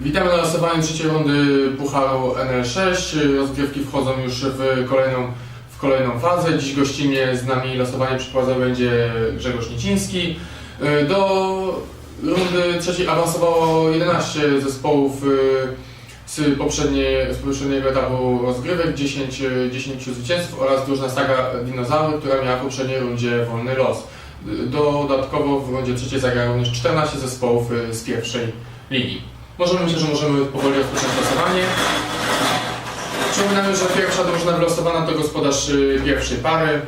Witamy na losowaniu trzeciej rundy Pucharu NL6. Rozgrywki wchodzą już w kolejną, w kolejną fazę. Dziś gościnnie z nami losowanie przeprowadzał będzie Grzegorz Niciński. Y, Do rundy trzeciej awansowało 11 zespołów y, z, poprzedniej, z poprzedniego etapu rozgrywek, 10, y, 10 zwycięstw oraz drużyna Saga Dinozaury, która miała w poprzedniej rundzie wolny los. Y, Dodatkowo w rundzie trzeciej zagra również 14 zespołów z pierwszej ligi. Możemy, myślę, że możemy powoli rozpocząć losowanie. Przypominamy, że pierwsza drużyna wylosowana to gospodarz y, pierwszej pary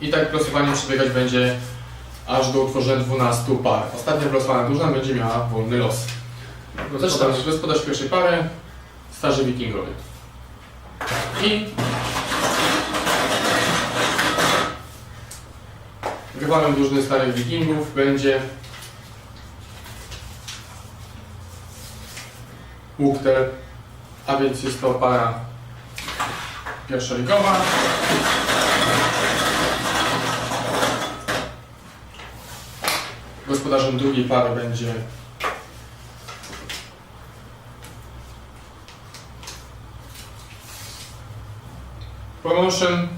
i tak losowanie przebiegać będzie aż do utworzenia 12 par. Ostatnia wylosowana drużyna będzie miała wolny los. Gospodarz, gospodarz pierwszej pary, starzy wikingowie. I rywalem drużyny starych wikingów będzie Łukter, a więc jest to para pierwszoligowa. Gospodarzem drugiej pary będzie Promotion.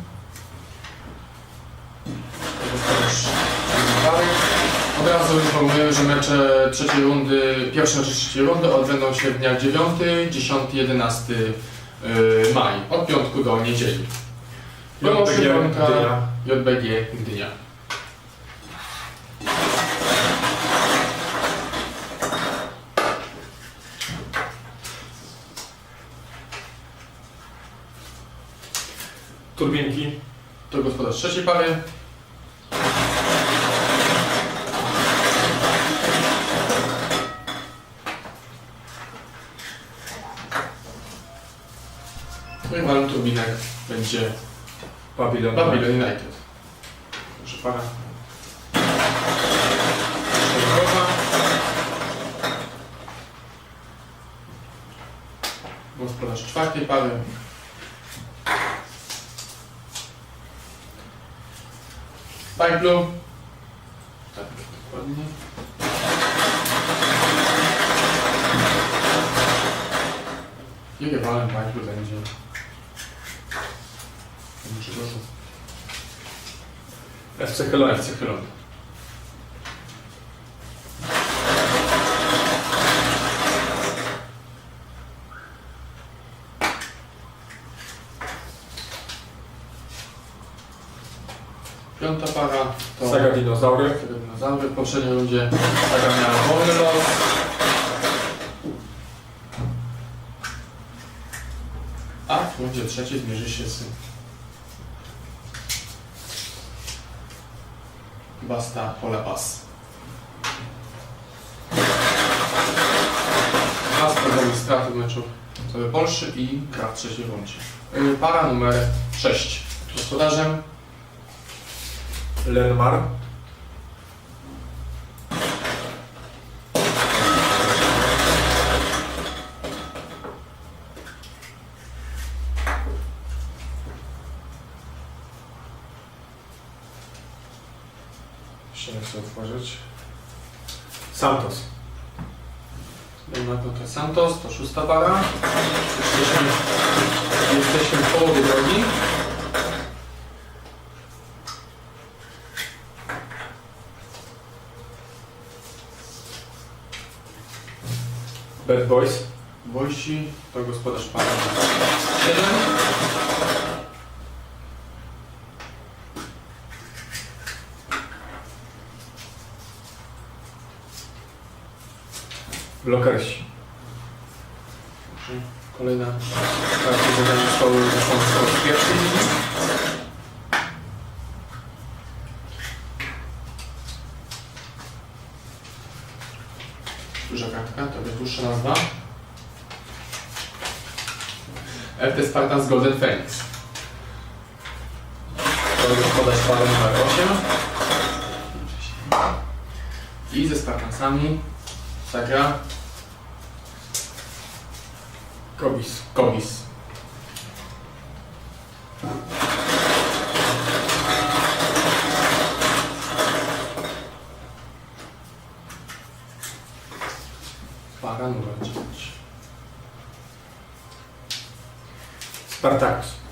Gospodarz drugiej pary. Od razu informuję, że mecze trzeciej rundy, pierwsze mecze trzeciej rundy odbędą się w dniach 9, 10, 11 yy, maj, od piątku do niedzieli. Kontra Gdynia. JBG Gdynia. Turbinki. To gospodarz trzeciej pary. Turbinek będzie Babylon. Babylon United. Proszę pana. Gospodarz czwartej pary. Spike Blue. Tak, dokładnie. Rywalem Spike Blue będzie... FC Helena. FC Chylon. Piąta para to Saga Dinozaury. Dinozaury. W poprzedniej rundzie Saga miała wolny los. A w rundzie trzeciej zmierzy się z Basta Pola Pas. Basta robi straty w meczu sobie Polszy i gra w trzeciej rundzie. Y, Para numer 6. Gospodarzem Lenmar. Jeszcze nie chcę otworzyć. Santos. Leonardo Dos Santos, to szósta para. Jesteśmy, jesteśmy w połowie drogi. Bad Boys. Wojsi to gospodarz para 7. Blokersi. Kolejna partia zadania szkoły są z pierwszej ligi. Duża kartka, to jest dłuższa nazwa. FT Spartans Golden Phoenix. To gospodarz para numer 8. I ze Spartansami zagra Kobis. Komis. Para numer 9. Spartacus.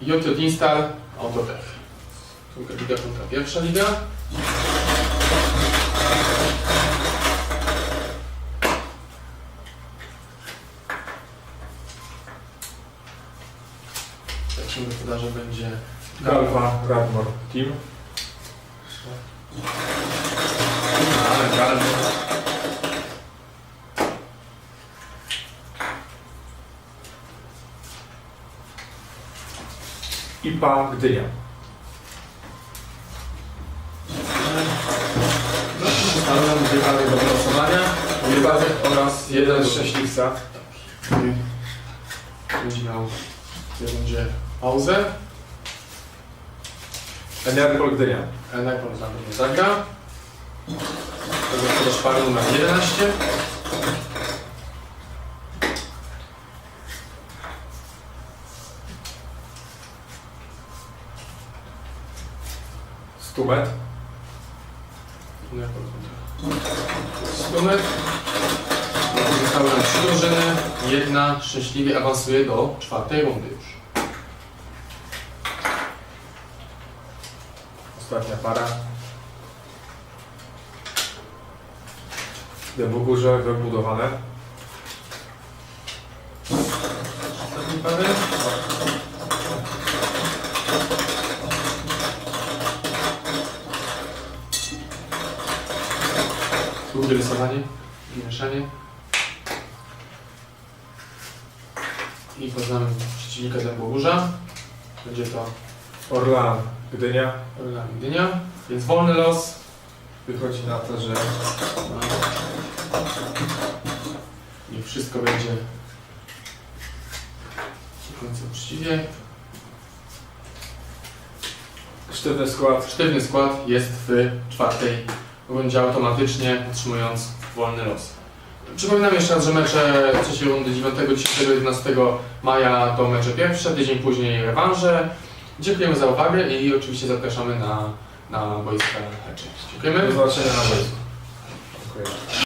JJ Instal Autotech. Druga liga kontra pierwsza liga. Pierwszym gospodarzem będzie Galva Radmor Team. Ale. IPA Gdynia. No nam dwie karty do wylosowania. Wypadek oraz jeden szczęśliwca. będzie miał będzie pauzę. Enerpol Gdynia. Enekon za nie zagra. To jest pary numer 11. Kontra Stumet. Zostały nam trzy drużyny. Jedna szczęśliwie awansuje do czwartej rundy już. Ostatnia para. Dębogórze wybudowane. Ostatni pary. Rysowanie i mieszanie. I poznamy przeciwnika Dębogórza. Będzie to Orlan Gdynia. Orlan Gdynia, więc wolny los. Wychodzi na to, że Niech wszystko będzie do końca uczciwie. sztywny skład. Sztywny skład jest w czwartej rundzie automatycznie, otrzymując wolny los. Przypominam jeszcze raz, że mecze trzeciej rundy 9, 10, 11 maja to mecze pierwsze, tydzień później rewanże. Dziękujemy za uwagę i oczywiście zapraszamy na, na boiska mecze. Dziękujemy. Do zobaczenia na boisku. Dziękuję.